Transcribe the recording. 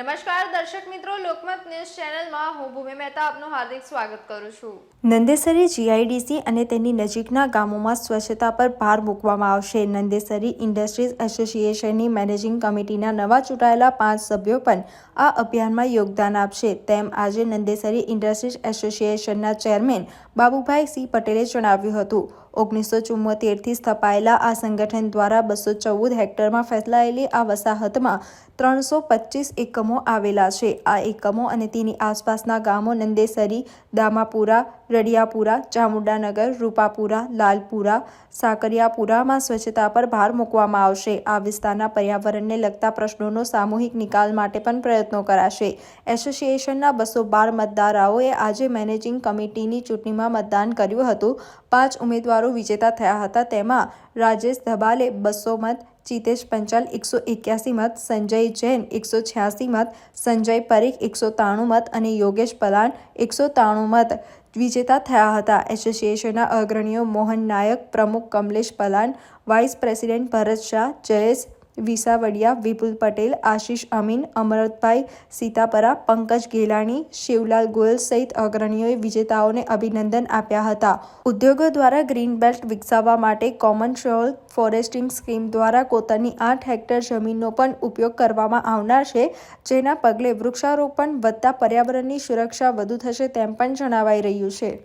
નમસ્કાર, દર્શક મિત્રો. લોકમત ન્યૂઝ ચેનલમાં હું ભૂમિ મહેતા આપનું હાર્દિક સ્વાગત કરું છું. નંદેસરી જીઆઈડીસી અને તેની નજીકના ગામોમાં સ્વચ્છતા પર ભાર મૂકવામાં આવશે. નંદેસરી ઇન્ડસ્ટ્રીઝ એસોસિએશનની મેનેજિંગ કમિટીના નવા ચૂંટાયેલા પાંચ સભ્યો પણ આ અભિયાનમાં યોગદાન આપશે. તેમ આજે નંદેસરી ઇન્ડસ્ટ્રીઝ એસોસિએશનના ચેરમેન બાબુભાઈ સી પટેલે જણાવ્યું હતું. ઓગણીસો ચુમ્મોતેરથી સ્થપાયેલા આ સંગઠન દ્વારા બસો ચૌદ હેક્ટરમાં ફેલાયેલી આ વસાહતમાં ત્રણસો પચીસ એકમો આવેલા છે. આ એકમો અને તેની આસપાસના ગામો નંદેસરી, દામાપુરા, રડિયાપુરા, ચામુંડાનગર, રૂપાપુરા, લાલપુરા, સાકરિયાપુરામાં સ્વચ્છતા પર ભાર મૂકવામાં આવશે. આ વિસ્તારના પર્યાવરણને લગતા પ્રશ્નોનો સામૂહિક નિકાલ માટે પણ પ્રયત્નો કરાશે. એસોસિએશનના બસો બાર મતદારાઓએ આજે મેનેજિંગ કમિટીની ચૂંટણીમાં મતદાન કર્યું હતું. પાંચ ઉમેદવારો વિજેતા થયા હતા. તેમાં રાજેશ ધબાલે બસો મત ચિતેશ પંચાલ, એકસો એક્યાસી મત, સંજય જૈન, એકસો છ્યાસી મત, સંજય પરીખ, એકસો ત્રાણું મત અને યોગેશ પલાન એકસો ત્રાણું મત વિજેતા થયા હતા. એસોસિએશનના અગ્રણીઓ મોહન નાયક, પ્રમુખ કમલેશ પલાન વાઇસ પ્રેસિડેન્ટ ભરત શાહ, જયેશ વિસાવડિયા, વિપુલ પટેલ, આશિષ અમીન, અમરતભાઈ સીતાપરા, પંકજ ગેલાણી શિવલાલ ગોયલ સહિત અગ્રણીઓએ વિજેતાઓને અભિનંદન આપ્યા હતા. ઉદ્યોગો દ્વારા ગ્રીન બેલ્ટ વિકસાવવા માટે કોમન શોલ ફોરેસ્ટિંગ સ્કીમ દ્વારા કોતરની આઠ હેક્ટર જમીનનો પણ ઉપયોગ કરવામાં આવનાર છે, જેના પગલે વૃક્ષારોપણ વધતા પર્યાવરણની સુરક્ષા વધુ થશે તેમ પણ જણાવાઈ રહ્યું છે.